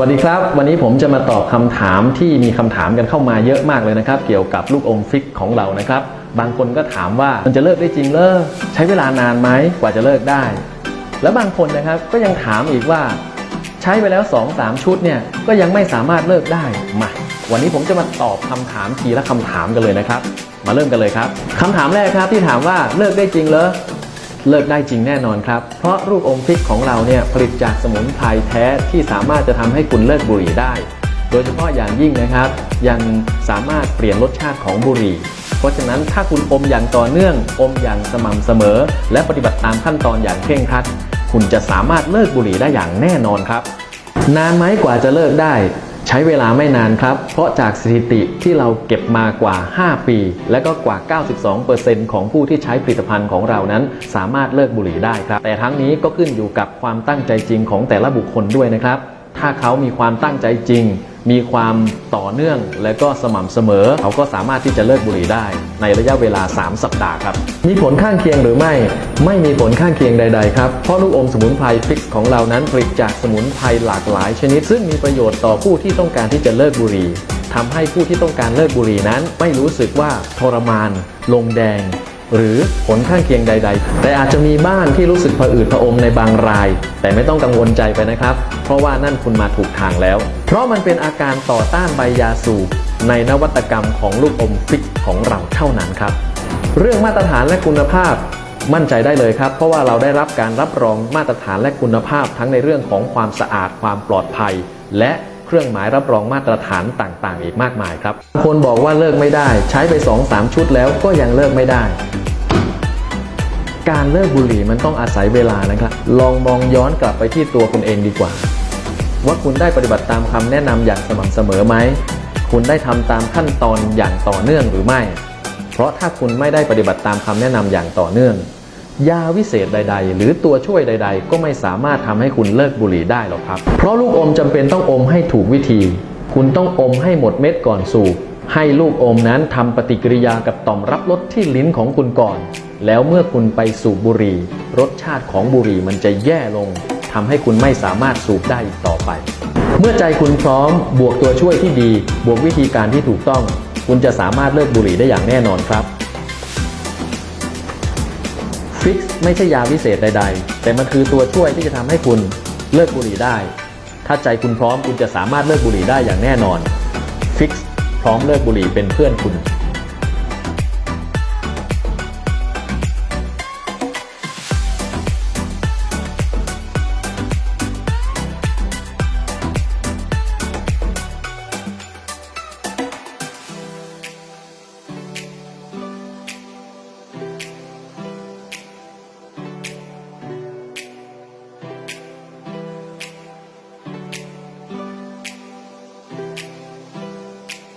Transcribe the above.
วัสดีครับ วันนี้ผมจะมาตอบคำถามที่มีคำถามกันเข้ามาเยอะมากเลยนะครับ เกี่ยวกับลูกอมฟิกของเรานะครับ บางคนก็ถามว่ามันจะเลิกได้จริงเลอใช้เวลานานไหมกว่าจะเลิกได้ แล้วบางคนนะครับก็ยังถามอีกว่า ใช้ไปแล้ว 2-3 ชุดเนี่ยก็ยังไม่สามารถเลิกได้มาวันนี้ผมจะมาตอบคำถามทีละคำถามกันเลยนะครับ มาเริ่มกันเลยครับคำถามแรกครับที่ถามว่าเลิกได้จริงเหรอ เลิกได้จริงแน่นอนครับ เพราะลูกอมพริกของเราเนี่ยผลิตจากสมุนไพรแท้ที่สามารถจะทำให้คุณเลิกบุหรี่ได้ โดยเฉพาะอย่างยิ่งนะครับ ยังสามารถเปลี่ยนรสชาติของบุหรี่ เพราะฉะนั้นถ้าคุณอมอย่างต่อเนื่อง อมอย่างสม่ำเสมอ และปฏิบัติตามขั้นตอนอย่างเคร่งครัด คุณจะสามารถเลิกบุหรี่ได้อย่างแน่นอนครับ นานไหมกว่าจะเลิกได้ ใช้เวลาไม่นานครับ เพราะจากสถิติที่เราเก็บมากว่า 5 ปี และก็กว่า 92%ของผู้ที่ใช้ผลิตภัณฑ์ของเรานั้น สามารถเลิกบุหรี่ได้ครับ แต่ทั้งนี้ก็ขึ้นอยู่กับความตั้งใจจริงของแต่ละบุคคลด้วยนะครับ ถ้าเขามีความตั้งใจจริง มีความต่อเนื่องและก็สม่ำเสมอ เขาก็สามารถที่จะเลิกบุหรี่ได้ ในระยะเวลา 3 สัปดาห์ครับ มีผลข้างเคียงหรือไม่ ไม่มีผลข้างเคียงใด ๆ ครับ เพราะลูกอมสมุนไพรฟิกของเรานั้นผลิตจากสมุนไพรหลากหลายชนิด ซึ่งมีประโยชน์ต่อผู้ที่ต้องการที่จะเลิกบุหรี่ทำให้ผู้ที่ต้องการเลิกบุหรี่นั้น ไม่รู้สึกว่าทรมาน ลงแดง หรือผลข้างเคียงใด ๆ แต่อาจจะมีบ้างที่รู้สึกผะอืดผะอมในบางราย แต่ไม่ต้องกังวลใจไปนะครับ เพราะว่านั่นคุณมาถูกทางแล้ว เพราะมันเป็นอาการต่อต้านใบยาสูบในนวัตกรรมของลูกอมฟิกของเราเท่านั้นครับ เรื่องมาตรฐานและคุณภาพมั่นใจได้เลยครับ เพราะว่าเราได้รับการรับรองมาตรฐานและคุณภาพทั้งในเรื่องของความสะอาดความปลอดภัย และ เครื่องหมายรับรองมาตรฐานต่างๆ อีกมากมายครับคนบอกว่าเลิกไม่ได้ ใช้ไป 2-3 ชุดแล้วก็ยังเลิกไม่ได้ การเลิกบุหรี่มันต้องอาศัยเวลานะครับ ลองมองย้อนกลับไปที่ตัวคุณเองดีกว่า ว่าคุณได้ปฏิบัติตามคำแนะนำอย่างสม่ำเสมอไหมคุณได้ทำตามขั้นตอนอย่างต่อเนื่องหรือไม่ เพราะถ้าคุณไม่ได้ปฏิบัติตามคำแนะนำอย่างต่อเนื่อง ยาวิเศษใด ๆ หรือตัวช่วยใด ๆ ก็ไม่สามารถทำให้คุณเลิกบุหรี่ได้หรอกครับ เพราะลูกอมจำเป็นต้องอมให้ถูกวิธี คุณต้องอมให้หมดเม็ดก่อนสูบให้ลูกอมนั้นทำปฏิกิริยากับต่อมรับรสที่ลิ้นของคุณก่อน แล้วเมื่อคุณไปสูบบุหรี่ รสชาติของบุหรี่มันจะแย่ลงทำให้คุณไม่สามารถสูบได้อีกต่อไป เมื่อใจคุณพร้อม บวกตัวช่วยที่ดี บวกวิธีการที่ถูกต้อง คุณจะสามารถเลิกบุหรี่ได้อย่างแน่นอนครับ ฟิกซ์ไม่ใช่ยาวิเศษใด ๆ แต่มันคือตัวช่วยที่จะทำให้คุณเลิกบุหรี่ได้ ถ้าใจคุณพร้อมคุณจะสามารถเลิกบุหรี่ได้อย่างแน่นอนฟิกซ์พร้อมเลิกบุหรี่เป็นเพื่อนคุณ